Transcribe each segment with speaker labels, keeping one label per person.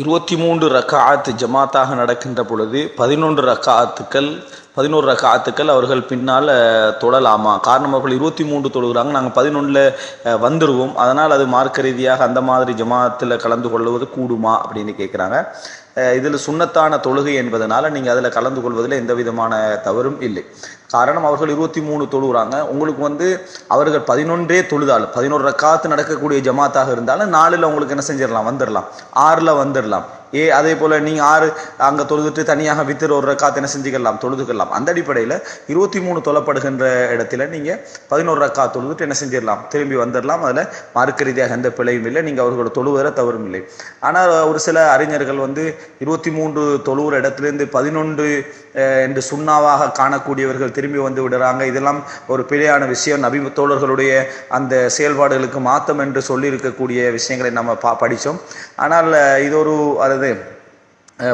Speaker 1: இருபத்தி மூன்று ரக்காத்து ஜமாத்தாக நடக்கின்ற பொழுது பதினொன்று ரக்காத்துக்கள் பதினோரு ரக்காத்துக்கள் அவர்கள் பின்னால் தொடலாமா தொழலாமா? காரணம் அவர்கள் இருபத்தி மூன்று தொழுகிறாங்க நாங்கள் பதினொன்றில் வந்துடுவோம் அதனால் அது மார்க்க ரீதியாக அந்த மாதிரி ஜமாத்தில் கலந்து கொள்வது கூடுமா அப்படின்னு கேட்குறாங்க இதில் சுண்ணத்தான தொழுகை என்பதனால் நீங்கள் அதில் கலந்து கொள்வதில் எந்த விதமான தவறும் இல்லை. காரணம் அவர்கள் இருபத்தி மூணு தொழுகிறாங்க உங்களுக்கு வந்து அவர்கள் பதினொன்றே தொழுதால் பதினோரு ரக்காத்து நடக்கக்கூடிய ஜமாத்தாக இருந்தாலும் நாலில் உங்களுக்கு என்ன செஞ்சிடலாம்? வந்துடலாம். ஆறில் வந்துடலாம். ஏ அதே போல் நீங்கள் ஆறு அங்கே தொழுதுட்டு தனியாக வித்துற ஒரு ரக்காத்து என்ன செஞ்சுக்கலாம்? தொழுதுக்கலாம். அந்த அடிப்படையில் இருபத்தி மூணு தொழப்படுகின்ற இடத்துல நீங்கள் பதினோரு ரக்கா தொழுதுட்டு என்ன செஞ்சிடலாம்? திரும்பி வந்துடலாம். அதில் மார்க்க ரீதியாக எந்த பிழையும் இல்லை. நீங்கள் அவர்களோட தொழுவதில் தவறும் இல்லை. ஆனால் ஒரு சில அறிஞர்கள் வந்து இருபத்தி மூன்று தொழுகிற இடத்துலேருந்து பதினொன்று என்று சுண்ணாவாக காணக்கூடியவர்கள் திரும்பி வந்து விடுறாங்க. இதெல்லாம் ஒரு பிழையான விஷயம். நபி தோழர்களுடைய அந்த செயல்பாடுகளுக்கு மாற்றம் என்று சொல்லி இருக்கக்கூடிய விஷயங்களை நம்ம பா படித்தோம். ஆனால் இது ஒரு அதாவது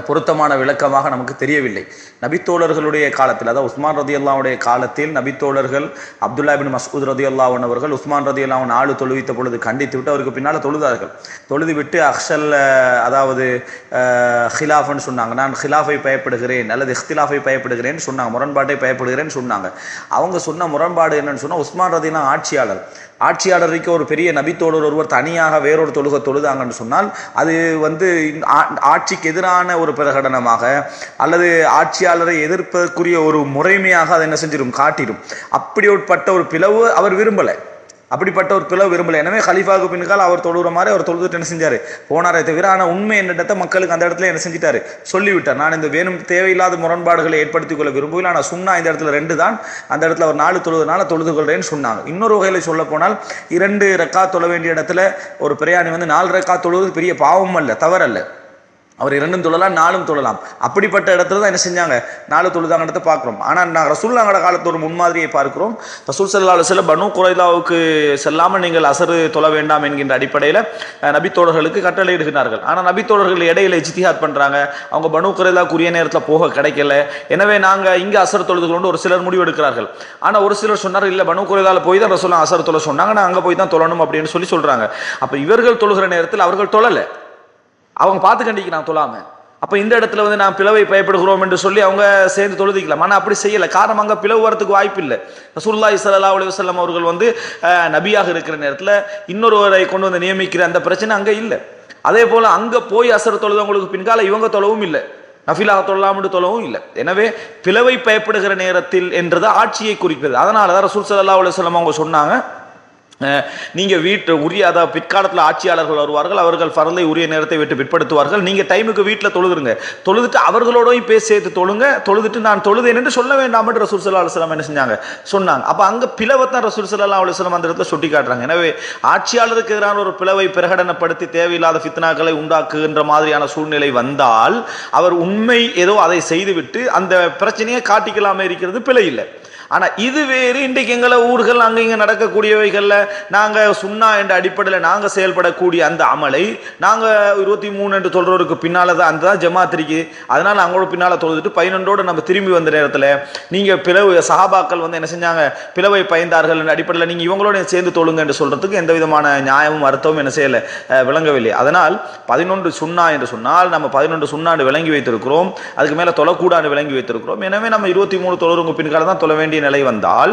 Speaker 1: பொருத்தமான விளக்கமாக நமக்கு தெரியவில்லை. நபித்தோழர்களுடைய காலத்தில் அதாவது உஸ்மான் ரதி அல்லாவுடைய காலத்தில் நபித்தோழர்கள் அப்துல்லா பின் மசூத் ரதி அல்லாவன் அவர்கள் உஸ்மான் ரதி அல்லாவன் ஆளு தொழுவித்த பொழுது கண்டித்து விட்டு அவருக்கு பின்னால் தொழுதார்கள். தொழுது விட்டு அக்ஷல் அதாவது ஹிலாஃப்னு சொன்னாங்க. நான் ஹிலாஃபை பயப்படுகிறேன் அல்லது இஹ்திலாஃபை பயப்படுகிறேன்னு சொன்னாங்க. முரண்பாட்டை பயப்படுகிறேன்னு சொன்னாங்க. அவங்க சொன்ன முரண்பாடு என்னன்னு சொன்னால் உஸ்மான் ரதிலாம் ஆட்சியாளர். ஆட்சியாளருக்கு ஒரு பெரிய நபித்தோழர் ஒருவர் தனியாக வேறொரு தொழுகை தொழுதாங்கன்னு சொன்னால் அது வந்து ஆட்சிக்கு எதிரான ஒரு பிரகடனமாக அல்லது ஆட்சியாளரை எதிர்ப்பதற்குரிய ஒரு முறைமையாக அதை என்ன செஞ்சிடும் காட்டிடும். அப்படிப்பட்ட ஒரு பிளவு அவர் விரும்பலை. அப்படிப்பட்ட ஒரு பிளவு விரும்பலை. எனவே ஹலீஃபாவுக்கு பின்னால் அவர் தொழுகிற மாதிரி அவர் தொழுதுட்டு என்ன செஞ்சாரு? போனாரே தவிர ஆனால் உண்மை என்னிடத்தை மக்களுக்கு அந்த இடத்துல என்ன செஞ்சிட்டாரு? சொல்லிவிட்டார். நான் இந்த வேணும் தேவையில்லாத முரண்பாடுகளை ஏற்படுத்திக் கொள்ள விரும்பவில்லை. ஆனால் சுண்ணா இந்த இடத்துல ரெண்டு தான். அந்த இடத்துல ஒரு நாலு தொழுதுனால தொழுது கொள்றேன்னு சொன்னாங்க. இன்னொரு வகையில் சொல்ல போனால் இரண்டு ரெக்கா தொழ வேண்டிய இடத்துல ஒரு பிரயாணி வந்து நாலு ரெக்கா தொழுவது பெரிய பாவம் அல்ல தவறல்ல. அவர் இரண்டும் தொழலாம் நாலும் தொழலாம். அப்படிப்பட்ட இடத்துல தான் என்ன செஞ்சாங்க? நாலு தொழுதாங்கன்றத பார்க்குறோம். ஆனால் நான் ரசூல்லாங்கட காலத்தோட முன்மாதிரியை பார்க்குறோம். ரசூல் சல்லா அலுவல பனு குறைலாவுக்கு செல்லாமல் நீங்கள் அசரு தொழ வேண்டாம் என்கின்ற அடிப்படையில் அஹ், நபித்தோழர்களுக்கு கட்டளையிடுகிறார்கள். ஆனால் நபித்தோழர்கள் இடையில இஜ்திஹாத் பண்ணுறாங்க அவங்க பனு குறைலாவுக்குரிய நேரத்தில் போக கிடைக்கல. எனவே நாங்கள் இங்கே அசர் தொழுது கொண்டு ஒரு சிலர் முடிவு எடுக்கிறார்கள் ஆனால் ஒரு சிலர் சொன்னார் இல்லை பனு குறைலாவில் போய் தான் ரசூல்லா அசர் தொழ சொன்னாங்க. நான் அங்கே போய் தான் தொழணும் அப்படின்னு சொல்லி சொல்கிறாங்க அப்போ இவர்கள் தொழுகிற நேரத்தில் அவர்கள் தொழலை. அவங்க பார்த்து கண்டிக்கிறான் தொழாம. அப்ப இந்த இடத்துல வந்து நான் பிளவை பயப்படுகிறோம் என்று சொல்லி அவங்க சேர்ந்து தொழுதிக்கலாம். ஆனால் அப்படி செய்யல. காரணம் அங்க பிளவு வரத்துக்கு வாய்ப்பு இல்லை. ரசூலுல்லாஹி இசல்லா அலி வஸல்லம் அவர்கள் வந்து நபியாக இருக்கிற நேரத்துல இன்னொருவரை கொண்டு வந்து நியமிக்கிற அந்த பிரச்சனை அங்க இல்லை. அதே போல அங்க போய் அசர் தொழுதவங்களுக்கு பின்கால இவங்க தொழவும் இல்லை. நஃபிலாக தொழலாம்னு தொழவும் இல்லை. எனவே பிளவை பயப்படுகிற நேரத்தில் என்றது ஆட்சியை குறிக்கிறது. அதனால தான் ரசூல் சல்லா அலைஹி அவங்க சொன்னாங்க நீங்கள் வீட்டு உரிய அதாவது பிற்காலத்தில் ஆட்சியாளர்கள் வருவார்கள் அவர்கள் ஃபரலை உரிய நேரத்தை விட்டு பிற்படுத்துவார்கள். நீங்கள் டைமுக்கு வீட்டில் தொழுதுருங்க. தொழுதுட்டு அவர்களோடையும் பேசி சேர்த்து தொழுங்க. தொழுதுட்டு நான் தொழுதேன் என்று சொல்ல வேண்டாம் என்று ரசூல் சல்லா அலுவலம் என்ன செஞ்சாங்க? சொன்னாங்க. அப்போ அங்கே பிளவை தான் ரசூல் சல்லா அலுவலம் அந்த இடத்துல சுட்டி காட்டுறாங்க எனவே ஆட்சியாளருக்கு எதிரான ஒரு பிளவை பிரகடனப்படுத்தி தேவையில்லாத ஃபித்னாக்களை உண்டாக்குகின்ற மாதிரியான சூழ்நிலை வந்தால் அவர் உண்மை ஏதோ அதை செய்துவிட்டு அந்த பிரச்சனையை காட்டிக்கலாமே இருக்கிறது பிழை இல்லை. ஆனால் இது வேறு இன்றைக்கு எங்களை ஊர்கள் அங்கே இங்கே நடக்கக்கூடியவைகளில் நாங்கள் சுண்ணா என்ற அடிப்படையில் நாங்கள் செயல்படக்கூடிய அந்த அமலை நாங்கள் இருபத்தி மூணு என்று சொல்கிறவருக்கு பின்னால் தான் அந்த தான் ஜமாத்திரிக்கு அதனால் அவங்களோட பின்னால் தொழுதுட்டு பதினொன்றோடு நம்ம திரும்பி வந்த நேரத்தில் நீங்கள் பிளவு சஹாபாக்கள் வந்து என்ன செஞ்சாங்க? பிளவை பயந்தார்கள் என்ற அடிப்படையில் நீங்கள் இவங்களோட சேர்ந்து தொழுங்க என்று சொல்கிறதுக்கு எந்த விதமான நியாயமும் அர்த்தமும் என்ன செய்யலை விளங்கவில்லை. அதனால் பதினொன்று சுண்ணா என்று சொன்னால் நம்ம பதினொன்று சுண்ணாண்டு விளங்கி வைத்திருக்கிறோம். அதுக்கு மேலே தொழக்கூடாண்டு விளங்கி வைத்திருக்கிறோம். எனவே நம்ம இருபத்தி மூணு தொழுறவங்க பின்கால தான் தொழ வேண்டிய நிலை வந்தால்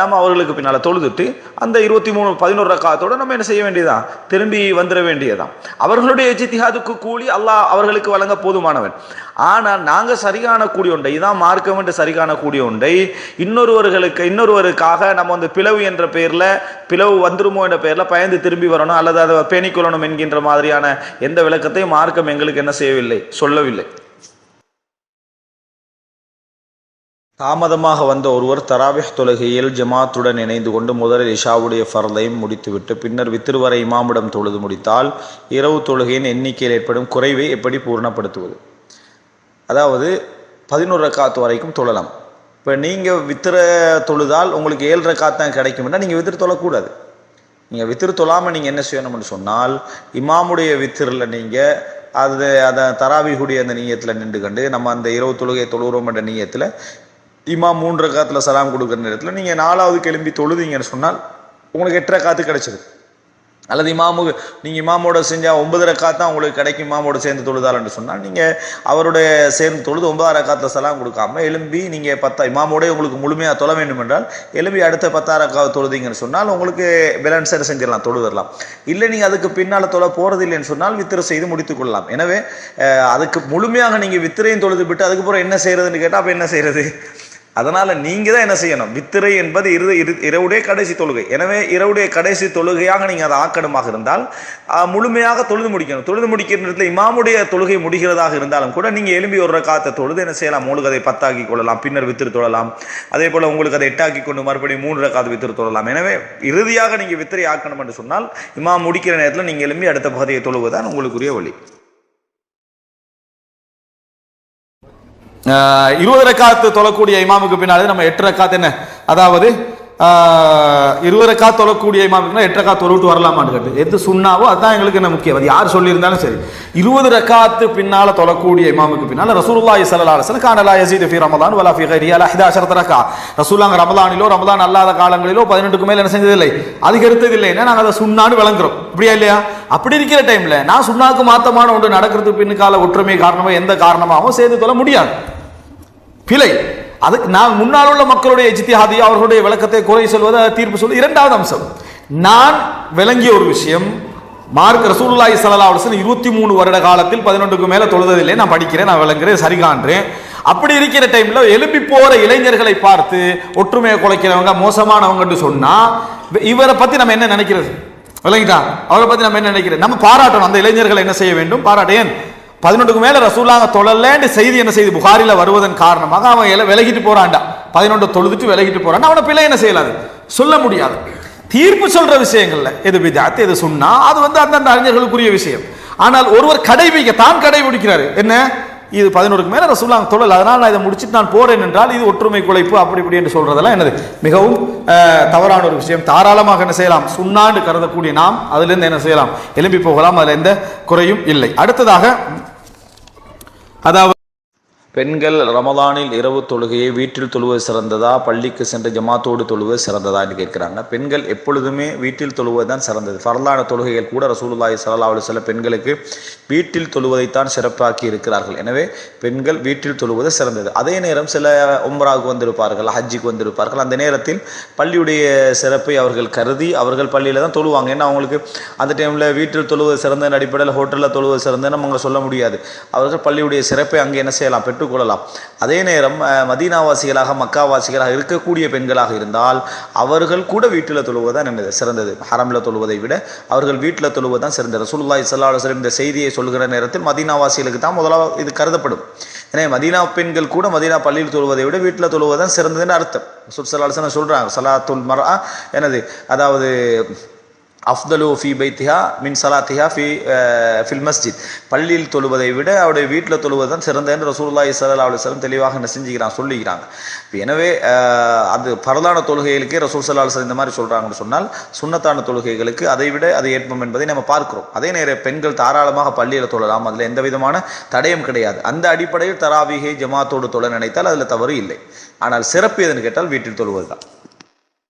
Speaker 1: நம்ம அவர்களுக்கு பின்னால தொழுதுட்டு அந்த இருபத்தி மூணு பதினோரு ரக்காத்தோடு நம்ம என்ன செய்ய வேண்டியதான் திரும்பி வந்துட வேண்டியதான் அவர்களுடைய ஜித்திஹாதுக்கு கூலி அல்லாஹ் அவர்களுக்கு வழங்க போதுமானவன். ஆனால் நாங்கள் சரி காணக்கூடிய ஒன்றை இதான் மார்க்கம் என்று சரி காணக்கூடிய ஒன்றை இன்னொருவர்களுக்கு இன்னொருவருக்காக நம்ம வந்து பிளவு என்ற பெயரில் பிளவு வந்துருமோ என்ற பெயரில் பயந்து திரும்பி வரணும் அல்லது அதை பேணிக்கொள்ளணும் என்கின்ற மாதிரியான எந்த விளக்கத்தையும் மார்க்கம் எங்களுக்கு என்ன செய்யவில்லை சொல்லவில்லை. தாமதமாக வந்த ஒருவர் தராவிஹ் தொழுகையில் ஜமாத்துடன் இணைந்து கொண்டு முதலில் இஷாவுடைய ஃபர்தையும் முடித்துவிட்டு பின்னர் வித்திருவரை இமாமிடம் தொழுது முடித்தால் இரவு தொழுகையின் எண்ணிக்கையில் ஏற்படும் குறைவை எப்படி பூர்ணப்படுத்துவது? அதாவது பதினோரு ரக்காத்து வரைக்கும் தொழலாம். இப்போ நீங்கள் வித்திர தொழுதால் உங்களுக்கு ஏழு ரக்காத் தான் கிடைக்கும்னா நீங்கள் வித்திர தொழக்கூடாது. நீங்கள் வித்திரு தொழாமல் நீங்கள் என்ன செய்யணும்னு சொன்னால் இமாமுடைய வித்திரில் நீங்கள் அது அதை தராவிகுடைய அந்த நீயத்தில் நின்று கண்டு நம்ம அந்த இரவு தொழுகை தொழுகிறோம் என்ற நீயத்தில் இமா மூன்று காத்தில் சலாம் கொடுக்குற நேரத்தில் நீங்கள் நாலாவது கிளம்பி தொழுதீங்கன்னு சொன்னால் உங்களுக்கு எட்டரை காத்து கிடைச்சிது. அல்லது இமாமு நீங்கள் இமாமோட செஞ்சால் ஒன்பது ரக்காத் தான் உங்களுக்கு கிடைக்கும் இமாமோட சேர்ந்து தொழுதாலன்னு சொன்னால் நீங்கள் அவருடைய சேர்ந்து தொழுது ஒன்பதாம் ரக்காத்தில் சலாம் கொடுக்காம எலும்பி நீங்கள் பத்தா இமாமோட உங்களுக்கு முழுமையாக தொழ வேண்டும் என்றால் எலும்பி அடுத்த பத்தாம் ரக்காவது தொழுதீங்கன்னு சொன்னால் உங்களுக்கு பேலன்ஸர் செஞ்சிடலாம் தொழுதரலாம். இல்லை நீங்கள் அதுக்கு பின்னால் தொலை போகிறது இல்லைன்னு சொன்னால் வித்திரை செய்து முடித்துக்கொள்ளலாம் எனவே அதுக்கு முழுமையாக நீங்கள் வித்திரையும் தொழுது விட்டு அதுக்கப்புறம் என்ன செய்கிறதுன்னு கேட்டால் அப்போ என்ன செய்கிறது அதனால் நீங்கள் தான் என்ன செய்யணும்? வித்திரை என்பது இரு இரு இரவுடைய கடைசி தொழுகை. எனவே இரவுடைய கடைசி தொழுகையாக நீங்கள் அதை ஆக்கணுமாக இருந்தால் முழுமையாக தொழுது முடிக்கணும். தொழுது முடிக்கிற நேரத்தில் இமாமுடைய தொழுகை முடிகிறதாக இருந்தாலும் கூட நீங்கள் எலும்பி ஒரு காத்த தொழுது என்ன செய்யலாம்? உங்களுக்கு அதை பத்தாக்கி கொள்ளலாம் பின்னர் வித்திரு தொழலாம். அதே போல் உங்களுக்கு அதை எட்டாக்கி கொண்டு மறுபடியும் மூன்று ரக்காத்து வித்திரு தொழலாம். எனவே இறுதியாக நீங்கள் வித்திரை ஆக்கணும் என்று சொன்னால் இமாம் முடிக்கிற நேரத்தில் நீங்கள் எலும்பி அடுத்த பகுதியை தொழுவதுதான் உங்களுக்குரிய வழி.
Speaker 2: இருபது ரக்காத்து தொழக்கூடிய இமாமுக்கு பின்னாலே நம்ம எட்டு ரக்காத்து என்ன? அதாவது ஆஹ் இருபது தொழக்கூடிய இமாமுக்குனா எட்டு ரக்காத் தொழுவிட்டு வரலாமான்னு கேட்டு எது சுண்ணாவோ அதுதான் எங்களுக்கு என்ன முக்கியம். அது யார் சொல்லியிருந்தாலும் சரி. இருபது ரக்காத்து பின்னால் தொழக்கூடிய இமாமுக்கு பின்னால் ரசூலுல்லாஹி ஸல்லல்லாஹு அலைஹி வஸல்லம் கான லா யஸீது வலா ஃபி கைரிஹி அலா 11 ரக்கா. ரசூலுல்லாஹ் ரமலானிலோ ரமதான் அல்லாத காலங்களிலோ பதினெட்டுக்கு மேலே என்ன செஞ்சதில்லை? அதுக்கு அதிகரித்ததில்லை. ஏன்னா நாங்கள் அதை சுண்ணான்னு விளங்குறோம். இப்படியா இல்லையா? அப்படி இருக்கிற டைம்ல நான் சுண்ணாக்கு மாத்தமான ஒன்று நடக்கிறதுக்கு பின்னுக்கால ஒற்றுமை காரணமாக எந்த காரணமாகவும் சேர்ந்து தொழ முடியாது. பிழை. அதுக்கு நான் முன்னால் உள்ள மக்களுடைய இஜ்திஹாதியோ அவர்களுடைய விளக்கத்தை குறை சொல்வது தீர்ப்பு சொல்வது இரண்டாவது அம்சம். நான் விளங்கிய ஒரு விஷயம் மார்க் ரசூல்லாய் ஸல்லல்லாஹு இருபத்தி மூணு வருட காலத்தில் பதினொன்றுக்கு மேலே தொழுததில்லை. நான் படிக்கிறேன் நான் விளங்குறேன் சரிகான்றேன் அப்படி இருக்கிற டைமில் எழுப்பி போகிற இளைஞர்களை பார்த்து ஒற்றுமையை குலைக்கிறவங்க மோசமானவங்கன்னு சொன்னால் இவரை பற்றி நம்ம என்ன நினைக்கிறது? விளங்கிட்டா? அவரை பற்றி நம்ம என்ன நினைக்கிறது நம்ம பாராட்டணும். அந்த இளைஞர்களை என்ன செய்ய வேண்டும்? பாராட்டேன் பதினொன்றுக்கு மேலே ரசூலாங்க தொழலேன்னு செய்தி என்ன செய்து? புகாரில் வருவதன் காரணமாக அவன் எல்லாம் விலகிட்டு போறான்டா. பதினொன்று தொழுதுட்டு விலகிட்டு போறான் அவனை பிள்ளை என்ன செய்யலாது? சொல்ல முடியாது. தீர்ப்பு சொல்ற விஷயங்கள்ல எது விஜாத் எது சொன்னா அது வந்து அந்தந்த அறிஞர்களுக்குரிய விஷயம். ஆனால் ஒருவர் கடைபிடிக்க தான் கடைபிடிக்கிறாரு. என்ன? இது பதினோருக்கு மேலே ரசூலாங்க தொழல் அதனால் நான் இதை முடிச்சுட்டு நான் போறேன் என்றால் இது ஒற்றுமை குலைப்பு அப்படி இப்படி என்று சொல்றதெல்லாம் என்னது? மிகவும் தவறான ஒரு விஷயம். தாராளமாக என்ன செய்யலாம்? சுண்ணாண்டு கருதக்கூடிய நாம் அதுலேருந்து என்ன செய்யலாம்? எழும்பி போகலாம் அதில் எந்த குறையும் இல்லை. அடுத்ததாக அதாவது
Speaker 1: பெண்கள் ரமதானில் இரவு தொழுகையை வீட்டில் தொழுவது சிறந்ததா? பள்ளிக்கு சென்று ஜமாத்தோடு தொழுவது சிறந்ததா என்று கேட்கிறாங்க. பெண்கள் எப்பொழுதுமே வீட்டில் தொழுவது தான் சிறந்தது. ஃபரலான தொழுகைகள் கூட ரசூலுல்லாய் ஸல்லல்லாஹு சில பெண்களுக்கு வீட்டில் தொழுவதைத்தான் சிறப்பாக்கி இருக்கிறார்கள். எனவே பெண்கள் வீட்டில் தொழுவது சிறந்தது. அதே நேரம் சில உம்ராவுக்கு வந்திருப்பார்கள் ஹஜ்ஜிக்கு வந்திருப்பார்கள். அந்த நேரத்தில் பள்ளியுடைய சிறப்பை அவர்கள் கருதி அவர்கள் பள்ளியில் தான் தொழுவாங்க. ஏன்னா அவங்களுக்கு அந்த டைமில் வீட்டில் தொழுவது சிறந்த அடிப்படையில் ஹோட்டலில் தொழுவது சிறந்தன்னு நம்ம சொல்ல முடியாது. அவர்கள் பள்ளியுடைய சிறப்பை அங்கே என்ன செய்யலாம்? பெற்றுக்கொள்ளலாம் அதே நேரம் மதீனாவாசிகளாக மக்காவாசிகளாக இருக்கக்கூடிய பெண்களாக இருந்தால் அவர்கள் கூட வீட்டில் தொழுவதுதான் என்னது சிறந்தது. ஹரமில் தொழுவதை விட அவர்கள் வீட்டில் தொழுவதுதான் சிறந்தது. ரசூல்லா ஸல்லல்லாஹு இந்த செய்தியை சொல்கிற நேரத்தில் மதீனாவாசிகளுக்கு தான் முதலாவது இது கருதப்படும். ஏன்னா மதீனா பெண்கள் கூட மதீனா பள்ளியில் தொழுவதை விட வீட்டில் தொழுவதுதான் சிறந்ததுன்னு அர்த்தம். ரசூல் சொல்கிறாங்க சலாத்துல் மரா எனது அதாவது அஃப்தலு ஃபி பைத்திஹா மின் சலாத்திஹா ஃபி ஃபில் மஸ்ஜித். பள்ளியில் தொழுவதை விட அவருடைய வீட்டில் தொழுவது தான் சிறந்த என்று ரசூலுல்லாஹி ஸல்லல்லாஹு அலைஹி வஸல்லம் தெளிவாக என்ன சொல்லிக்கிறாங்க எனவே அது பரதான தொழுகைகளுக்கே ரசூல் சல்லா அலைஹி இந்த மாதிரி சொல்கிறாங்கன்னு சொன்னால் சுண்ணத்தான தொழுகைகளுக்கு அதை விட அது ஏற்பம் என்பதை நம்ம பார்க்கிறோம். அதே நேரம் பெண்கள் தாராளமாக பள்ளியில் தொழலாம் அதில் எந்த விதமான தடயம் கிடையாது. அந்த அடிப்படையில் தராவிகை ஜமாத்தோடு தொழ நினைத்தால் அதில் தவறு இல்லை. ஆனால் சிறப்பு எதுன்னு கேட்டால் வீட்டில் தொழுவது தான்